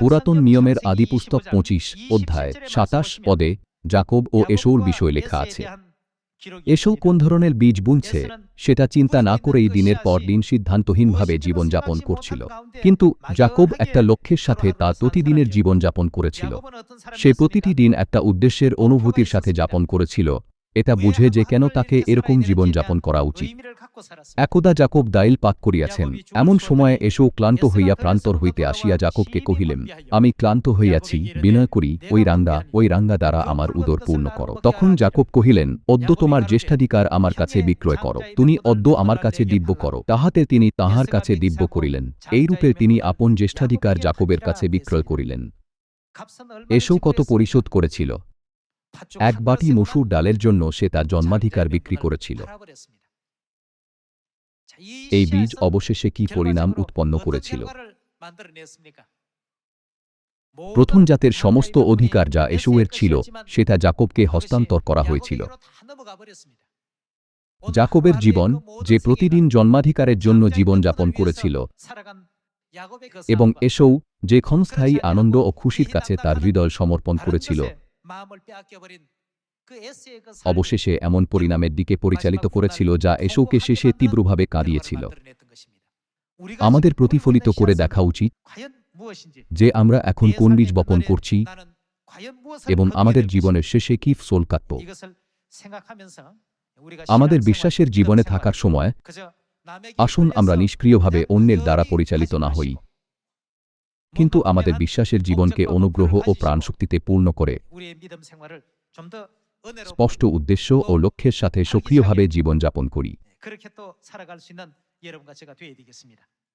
পুরাতন নিয়মের আদিপুস্তক পঁচিশ অধ্যায় সাতাশ পদে জাকব ও এসৌর বিষয় লেখা আছে। এসৌ কোন ধরনের বীজ বুনছে সেটা চিন্তা না করেই দিনের পর দিন সিদ্ধান্তহীনভাবে জীবনযাপন করছিল। কিন্তু জাকব একটা লক্ষ্যের সাথে তা প্রতিদিনের জীবনযাপন করেছিল। সে প্রতিটি দিন একটা উদ্দেশ্যের অনুভূতির সাথে যাপন করেছিল। এটা বুঝে যে কেন তাকে এরকম জীবনযাপন করা উচিত। একদা জাকব দাইল পাক করিয়াছেন। এমন সময়ে এসো ক্লান্ত হইয়া প্রান্তর হইতে আসিয়া জাকবকে কহিলেন আমি ক্লান্ত হইয়াছি বিনয় করি ওই রাঙ্গা ওই রাঙ্গা দ্বারা আমার উদর পূর্ণ করো। তখন জাকব কহিলেন অদ্য তোমার জ্যেষ্ঠাধিকার আমার কাছে বিক্রয় করো। তুমি অদ্য আমার কাছে দিব্য করো। তাহাতে তিনি তাহার কাছে দিব্য করিলেন। এইরূপে তিনি আপন জ্যেষ্ঠাধিকার জাকবের কাছে বিক্রয় করিলেন। এসো কত পরিশোধ করেছিল এক বাটি মসুর ডালের জন্য সে তার জন্মাধিকার বিক্রি করেছিল। এই বীজ অবশেষে কি পরিণাম উৎপন্ন করেছিল? প্রথম জাতের সমস্ত অধিকার যা এসুয়ের ছিল সেটা জাকবকে হস্তান্তর করা হয়েছিল। জাকবের জীবন যে প্রতিদিন জন্মাধিকারের জন্য জীবনযাপন করেছিল। এবং এসৌ যে ক্ষণস্থায়ী আনন্দ ও খুশির কাছে তার হৃদয় সমর্পণ করেছিল। অবশেষে এমন পরিণামের দিকে পরিচালিত করেছিল যা এসৌকে শেষে তীব্রভাবে কাঁদিয়েছিল। আমাদের প্রতিফলিত করে দেখা উচিত যে আমরা এখন কোন বীজ বপন করছি এবং আমাদের জীবনের শেষে কি ফসল কাটব? আমাদের বিশ্বাসের জীবনে থাকার সময় আসুন আমরা নিষ্ক্রিয়ভাবে অন্যের দ্বারা পরিচালিত না হই। কিন্তু আমাদের বিশ্বাসের জীবনকে অনুগ্রহ ও প্রাণশক্তিতে পূর্ণ করে। স্পষ্ট উদ্দেশ্য ও লক্ষ্যের সাথে সক্রিয়ভাবে জীবনযাপন করি।